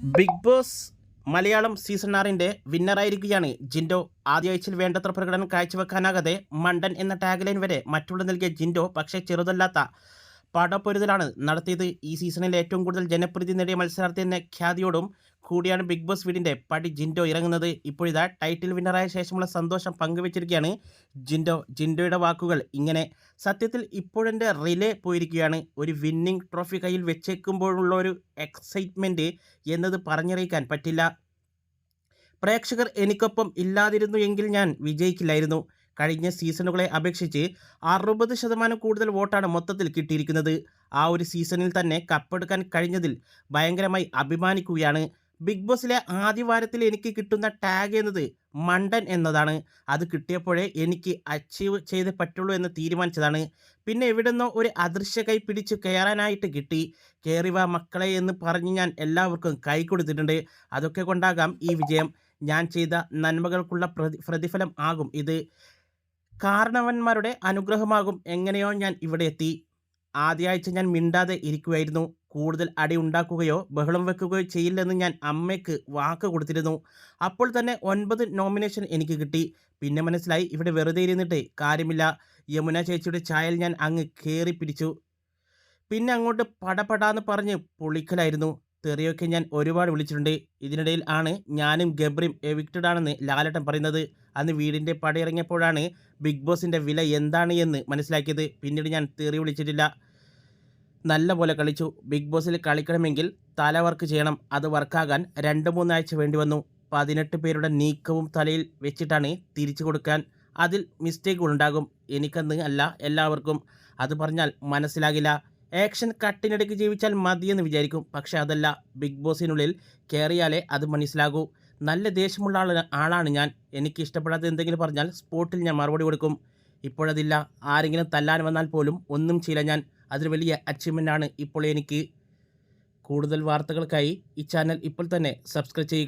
Big boss Malayalam season ആറിന്റെ വിന്നറായിരിക്കുകയാണ് ജിൻഡോ. ആദ്യ ആഴ്ചയിൽ വേണ്ടത്ര പ്രകടനം കാഴ്ചവെക്കാനാകാതെ മണ്ടൻ എന്ന ടാഗ്ലൈൻ വരെ മറ്റുള്ള നൽകിയ ജിൻഡോ പക്ഷേ ചെറുതല്ലാത്ത പടപ്പൊരുതലാണ് നടത്തിയത്. ഈ സീസണിൽ ഏറ്റവും കൂടുതൽ ജനപ്രീതി നേടിയ മത്സരാർത്ഥി എന്ന ഖ്യാതിയോടും കൂടിയാണ് ബിഗ് ബോസ് വീടിന്റെ പടി ജിൻഡോ ഇറങ്ങുന്നത്. ഇപ്പോഴിതാ ടൈറ്റിൽ വിന്നറായ ശേഷമുള്ള സന്തോഷം പങ്കുവച്ചിരിക്കുകയാണ് ജിൻഡോ. ജിൻഡോയുടെ വാക്കുകൾ ഇങ്ങനെ സത്യത്തിൽ ഇപ്പോഴെന്റെ റിലേ പോയിരിക്കുകയാണ്. ഒരു വിന്നിംഗ് ട്രോഫി കയ്യിൽ വെച്ചേക്കുമ്പോഴുള്ള ഒരു എക്സൈറ്റ്മെന്റ് എന്നത് പറഞ്ഞറിയിക്കാൻ പറ്റില്ല. പ്രേക്ഷകർ എനിക്കൊപ്പം ഇല്ലാതിരുന്നു എങ്കിൽ ഞാൻ വിജയിക്കില്ലായിരുന്നു. കഴിഞ്ഞ സീസണുകളെ അപേക്ഷിച്ച് അറുപത് ശതമാനം കൂടുതൽ വോട്ടാണ് മൊത്തത്തിൽ കിട്ടിയിരിക്കുന്നത്. ആ ഒരു സീസണിൽ തന്നെ കപ്പെടുക്കാൻ കഴിഞ്ഞതിൽ ഭയങ്കരമായി അഭിമാനിക്കുകയാണ്. ബിഗ് ബോസിലെ ആദ്യ വാരത്തിൽ എനിക്ക് കിട്ടുന്ന ടാഗ് എന്നത് മണ്ടൻ എന്നതാണ്. അത് കിട്ടിയപ്പോഴേ എനിക്ക് അച്ചീവ് ചെയ്തേ പറ്റുള്ളൂ എന്ന് തീരുമാനിച്ചതാണ്. പിന്നെ എവിടുന്നോ ഒരു അദൃശ്യ കൈ പിടിച്ച് കയറാനായിട്ട് കിട്ടി. കയറിവ മക്കളെ എന്ന് പറഞ്ഞ് ഞാൻ എല്ലാവർക്കും കൈ കൊടുത്തിട്ടുണ്ട്. അതൊക്കെ കൊണ്ടാകാം ഈ വിജയം. ഞാൻ ചെയ്ത നന്മകൾക്കുള്ള പ്രതി പ്രതിഫലം ആകും ഇത്. കാരണവന്മാരുടെ അനുഗ്രഹമാകും. എങ്ങനെയോ ഞാൻ ഇവിടെ എത്തി. ആദ്യ ആഴ്ച ഞാൻ മിണ്ടാതെ ഇരിക്കുമായിരുന്നു കൂടുതൽ അടി ഉണ്ടാക്കുകയോ ബഹളം വെക്കുകയോ ചെയ്യില്ലെന്ന് ഞാൻ അമ്മയ്ക്ക് വാക്ക് കൊടുത്തിരുന്നു. അപ്പോൾ തന്നെ ഒൻപത് നോമിനേഷൻ എനിക്ക് കിട്ടി. പിന്നെ മനസ്സിലായി ഇവിടെ വെറുതെ ഇരുന്നിട്ട് കാര്യമില്ല. യമുന ചേച്ചിയുടെ ചായൽ ഞാൻ അങ്ങ് കയറി പിടിച്ചു പിന്നെ അങ്ങോട്ട് പടപടാന്ന് പറഞ്ഞ് പൊളിക്കലായിരുന്നു. തെറിയൊക്കെ ഞാൻ ഒരുപാട് വിളിച്ചിട്ടുണ്ട്. ഇതിനിടയിൽ ആണ് ഞാനും ഗബ്രിയും എവിക്റ്റഡ് ആണെന്ന് ലാലട്ടൻ പറയുന്നത്. അന്ന് വീടിന്റെ പടയിറങ്ങിയപ്പോഴാണ് ബിഗ് ബോസിന്റെ വില എന്താണ് എന്ന് മനസ്സിലാക്കിയത്. പിന്നീട് ഞാൻ തെറി വിളിച്ചിട്ടില്ല. നല്ല പോലെ കളിച്ചു. ബിഗ് ബോസിൽ കളിക്കണമെങ്കിൽ തല വർക്ക് ചെയ്യണം. അത് വർക്കാകാൻ രണ്ട് മൂന്നാഴ്ച വേണ്ടി വന്നു. പതിനെട്ട് പേരുടെ നീക്കവും തലയിൽ വെച്ചിട്ടാണ് തിരിച്ചു കൊടുക്കാൻ. അതിൽ മിസ്റ്റേക്ക് ഉണ്ടാകും. എനിക്കെന്ന് അല്ല എല്ലാവർക്കും. അത് പറഞ്ഞാൽ മനസ്സിലാകില്ല. ആക്ഷൻ കട്ടിനിടയ്ക്ക് ജീവിച്ചാൽ മതിയെന്ന് വിചാരിക്കും. പക്ഷേ അതല്ല. ബിഗ് ബോസിനുള്ളിൽ കയറിയാലേ അത് മനസ്സിലാകൂ. നല്ല ദേഷ്യമുള്ള ആൾ ആളാണ് ഞാൻ. എനിക്ക് ഇഷ്ടപ്പെടാത്ത എന്തെങ്കിലും പറഞ്ഞാൽ സ്പോട്ടിൽ ഞാൻ മറുപടി കൊടുക്കും. ഇപ്പോഴതില്ല. ആരെങ്കിലും തല്ലാൻ വന്നാൽ പോലും ഒന്നും ചെയ്യില്ല ഞാൻ. അതൊരു വലിയ അച്ചീവ്മെന്റ് ആണ്. ഇപ്പോൾ എനിക്ക് കൂടുതൽ വാർത്തകൾക്കായി ഈ ചാനൽ ഇപ്പോൾ തന്നെ സബ്സ്ക്രൈബ് ചെയ്യുക.